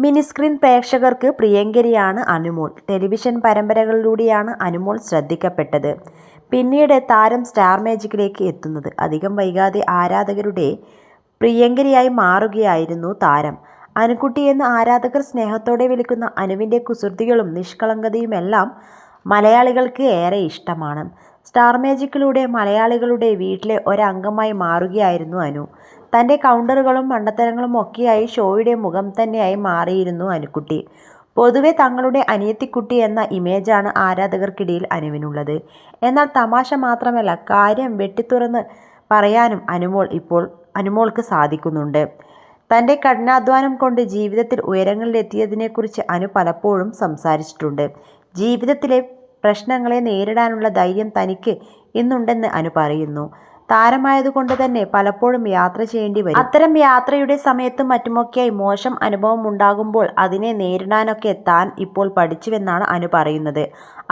Mini screen പ്രേക്ഷകർക്ക് പ്രിയങ്കരിയാണ് Anumol. Television പരമ്പരകളിലൂടെയാണ് അനുമോൾ ശ്രദ്ധിക്കപ്പെട്ടത്. പിന്നീട് താരം സ്റ്റാർ മാജിക്കിലേക്ക് എത്തുന്നത്. അധികം വൈകാതെ ആരാധകരുടെ പ്രിയങ്കരിയായി മാറുകയായിരുന്നു താരം. അനുകുട്ടി എന്ന് ആരാധകർ സ്നേഹത്തോടെ വിളിക്കുന്ന അനുവിന്റെ കുസൃതികളും നിഷ്കളങ്കതയുമെല്ലാം മലയാളികൾക്ക് ഏറെ ഇഷ്ടമാണ്. സ്റ്റാർ മാജിക്കിലൂടെ മലയാളികളുടെ വീട്ടിലെ ഒരംഗമായി മാറുകയായിരുന്നു അനു. തന്റെ കൗണ്ടറുകളും മണ്ടത്തരങ്ങളും ഒക്കെയായി ഷോയുടെ മുഖം തന്നെയായി മാറിയിരുന്നു അനുക്കുട്ടി പൊതുവെ തങ്ങളുടെ അനിയത്തിക്കുട്ടി എന്ന ഇമേജാണ് ആരാധകർക്കിടയിൽ അനുവിനുള്ളത്. എന്നാൽ തമാശ മാത്രമല്ല കാര്യം വെട്ടിത്തുറന്ന് പറയാനും അനുമോൾ ഇപ്പോൾ അനുമോൾക്ക് സാധിക്കുന്നുണ്ട്. തന്റെ കഠിനാധ്വാനം കൊണ്ട് ജീവിതത്തിൽ ഉയരങ്ങളിലെത്തിയതിനെക്കുറിച്ച് അനു പലപ്പോഴും സംസാരിച്ചിട്ടുണ്ട്. ജീവിതത്തിലെ പ്രശ്നങ്ങളെ നേരിടാനുള്ള ധൈര്യം തനിക്ക് ഇന്നുണ്ടെന്ന് അനു പറയുന്നു. താരമായതുകൊണ്ട് തന്നെ പലപ്പോഴും യാത്ര ചെയ്യേണ്ടി വരും. അത്തരം യാത്രയുടെ സമയത്തും മറ്റുമൊക്കെയായി മോശം അനുഭവം ഉണ്ടാകുമ്പോൾ അതിനെ നേരിടാനൊക്കെ താൻ ഇപ്പോൾ പഠിച്ചുവെന്നാണ് അനു പറയുന്നത്.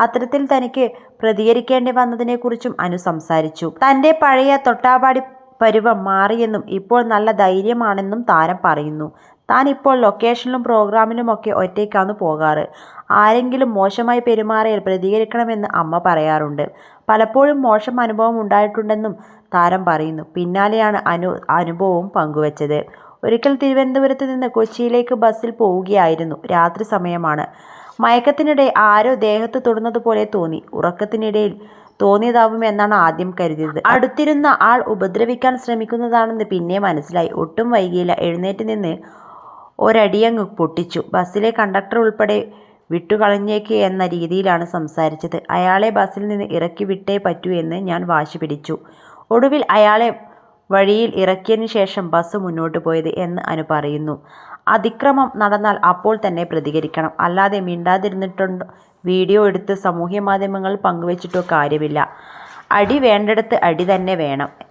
അത്തരത്തിൽ തനിക്ക് പ്രതികരിക്കേണ്ടി വന്നതിനെക്കുറിച്ചും അനു സംസാരിച്ചു. തന്റെ പഴയ തൊട്ടാവാടി പരുവം മാറിയെന്നും ഇപ്പോൾ നല്ല ധൈര്യമാണെന്നും താരം പറയുന്നു. താൻ ഇപ്പോൾ ലൊക്കേഷനിലും പ്രോഗ്രാമിനുമൊക്കെ ഒറ്റയ്ക്കാണ് പോകാറ്. ആരെങ്കിലും മോശമായി പെരുമാറിയാൽ പ്രതികരിക്കണമെന്ന് അമ്മ പറയാറുണ്ട്. പലപ്പോഴും മോശം അനുഭവം ഉണ്ടായിട്ടുണ്ടെന്നും താരം പറയുന്നു. പിന്നാലെയാണ് അനു അനുഭവവും പങ്കുവച്ചത്. ഒരിക്കൽ തിരുവനന്തപുരത്ത് നിന്ന് കൊച്ചിയിലേക്ക് ബസ്സിൽ പോവുകയായിരുന്നു. രാത്രി സമയമാണ്. മയക്കത്തിനിടെ ആരോ ദേഹത്ത് തൊടുന്നതുപോലെ തോന്നി. ഉറക്കത്തിനിടയിൽ തോന്നിയതാവുമെന്നാണ് ആദ്യം കരുതിയത്. അടുത്തിരുന്ന ആൾ ഉപദ്രവിക്കാൻ ശ്രമിക്കുന്നതാണെന്ന് പിന്നെ മനസ്സിലായി. ഒട്ടും വൈകിയില്ല. എഴുന്നേറ്റ് നിന്ന് ഒരടിയങ്ങ് പൊട്ടിച്ചു. ബസ്സിലെ കണ്ടക്ടർ ഉൾപ്പെടെ വിട്ടുകളഞ്ഞേക്ക് എന്ന രീതിയിലാണ് സംസാരിച്ചത്. അയാളെ ബസ്സിൽ നിന്ന് ഇറക്കി വിട്ടേ പറ്റൂ എന്ന് ഞാൻ വാശി പിടിച്ചു. ഒടുവിൽ അയാളെ വഴിയിൽ ഇറക്കിയതിനു ശേഷം ബസ് മുന്നോട്ട് പോയത് എന്ന് അനു പറയുന്നു. അതിക്രമം നടന്നാൽ അപ്പോൾ തന്നെ പ്രതികരിക്കണം. അല്ലാതെ മിണ്ടാതിരുന്നിട്ടുണ്ട് വീഡിയോ എടുത്ത് സമൂഹ മാധ്യമങ്ങളിൽ പങ്കുവച്ചിട്ടോ കാര്യമില്ല. അടി വേണ്ടിടത്ത് അടി തന്നെ വേണം.